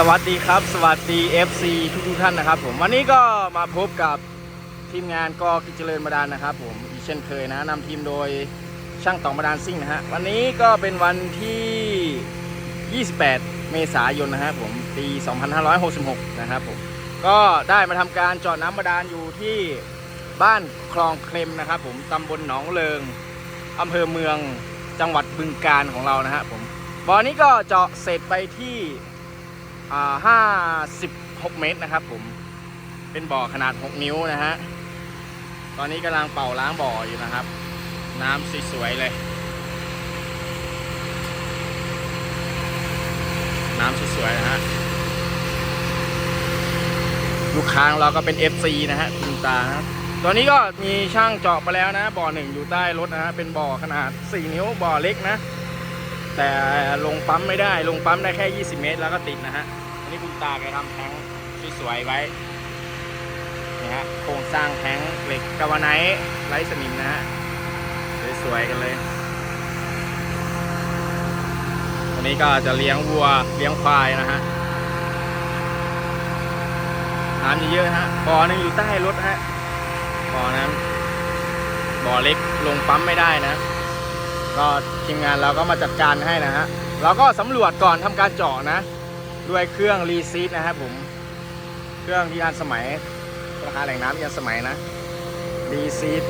สวัสดีครับ สวัสดี FC ทุกทุกท่านนะครับ ผมวันนี้ก็มาพบกับทีมงานกอกิจเจริญบดาลนะครับ ผมอีเช่นเคยนะนำทีมโดยช่างตองบดาลซิ่งนะฮะวันนี้ก็เป็นวันที่ 28 เมษายนนะฮะผมปี 2566 นะครับผมก็ได้มาทำการจาะน้ำบาดาลอยู่ที่บ้านคลองเคลมนะครับ ผมตำบลหนองเลิงอำเภอเมืองจังหวัดบึงกาฬของเรานะฮะผมบ่อนี้ก็เจาะเสร็จไปที่ ห้าสิบหกเมตรนะครับผม เป็นบ่อขนาด 6 นิ้วนะฮะ ตอนนี้กำลังเป่าล้างบ่ออยู่นะครับ น้ำสวยๆเลย น้ำสวยๆนะฮะ ลูกค้างเราก็เป็น FC นะฮะคุณตาครับตอนนี้ก็มีช่างเจาะไปแล้วนะ บ่อหนึ่งอยู่ใต้รถนะฮะ เป็นบ่อขนาด 4 นิ้ว บ่อเล็กนะ แต่ลงปั๊มไม่ได้ ลงปั๊มได้แค่ 20 เมตรแล้วก็ติดนะฮะ อันนี้คุณตาแกทำแท้งสวยๆไว้นี่ฮะโครงสร้างแท้งเหล็กกาวาไนท์ไร้สนิมนะฮะสวยๆกันเลยวันนี้ก็จะเลี้ยงวัวเลี้ยงควายนะฮะน้ำเยอะๆฮะบ่อนึงอยู่ใต้รถฮะบ่อนั้นบ่อเล็กลงปั๊มไม่ได้นะ ก็ทีมงานเราก็มาจัดการให้นะฮะเราก็สำรวจก่อนทำการเจาะนะ ด้วยเครื่องรีซีดนะครับผมเครื่องที่ทันสมัยราคาแหล่งน้ำที่ทันสมัยนะรีซีด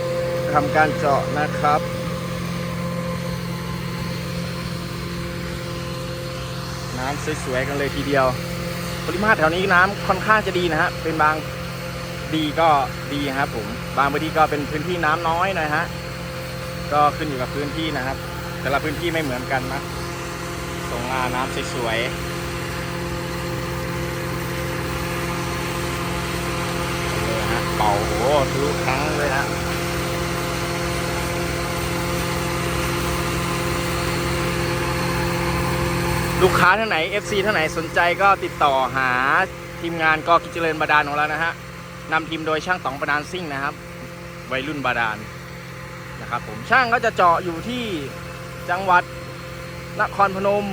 ทำการเจาะนะครับน้ำสวยๆกันเลยทีเดียว ปริมาตรแถวนี้น้ำค่อนข้างจะดีนะฮะ เป็นบางดีก็ดีครับผม บางพื้นที่ก็เป็นพื้นที่น้ำน้อยหนะฮะ ก็ขึ้นอยู่กับพื้นที่นะครับ แต่ละพื้นที่ไม่เหมือนกันนะตรงมาน้ำสวยๆ เลยฮะเป่าโอ้โห ทะลุแท้งเลยฮะลูกค้าท่านไหน FC ท่านไหนสนใจก็ติดต่อหาทีมงานกอกิจเจริญบาดาลของเรานะฮะนำทีมโดยช่างต๋องบาดาลซิ่งนะครับ วัยรุ่นบาดาลนะครับผมช่างก็จะเจาะอยู่ที่จังหวัดนครพนม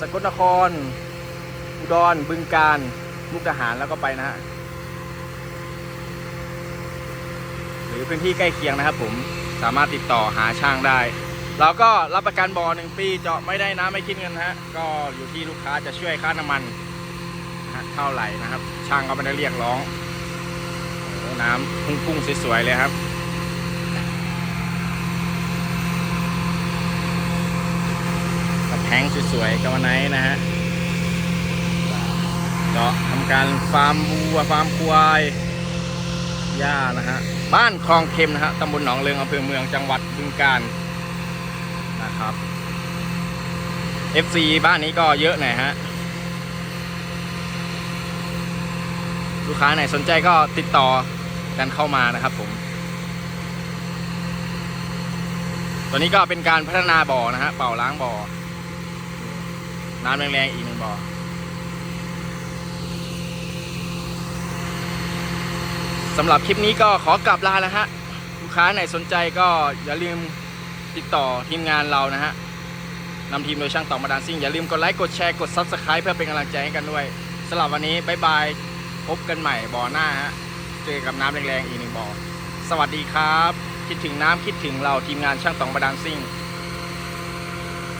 สกลนคร อุดรบึงกาฬมุกดาหารแล้วก็ไปนะฮะ หรือพื้นที่ใกล้เคียงนะครับ ผมสามารถติดต่อหาช่างได้เราก็รับประกันบ่อหนึ่งปีเจาะไม่ได้น้ำไม่คิดเงินฮะก็อยู่ที่ลูกค้าจะช่วยค่าน้ำมันนะเท่าไหร่นะครับ ช่างก็ไม่ได้เรียกร้องโอ้น้ำพุ่งๆสวยๆเลยครับกับแทงสวยๆกับวันไหนนะฮะเจาะทำการฟาร์มวัวฟาร์มควาย ย่านะฮะบ้านคลองเค็มนะฮะตำบลหนองเริงอำเภอเมืองจังหวัดบึงกาฬนะครับ FC บ้านนี้ก็เยอะหน่อยฮะลูกค้าไหนสนใจก็ติดต่อกันเข้ามานะครับผมตัวนี้ก็เป็นการพัฒนาบ่อนะฮะเป่าล้างบ่อน้ำแรงๆอีกหนึ่งบ่อ สำหรับคลิปนี้ก็ขอกลับลาแล้วฮะลูกค้าไหนสนใจก็อย่าลืมติดต่อทีมงานเรานะฮะนำทีมโดยช่างต่อมาดานซิ่ง อย่าลืมกดไลค์กดแชร์กด Subscribe เพื่อเป็นกำลังใจให้กันด้วยสำหรับวันนี้บายบายพบกันใหม่บ่อหน้าฮะเจอกับน้ำแรงๆอีกหนึ่งบ่อสวัสดีครับ คิดถึงน้ำคิดถึงเราทีมงานช่างต่องบาดาลซิ่ง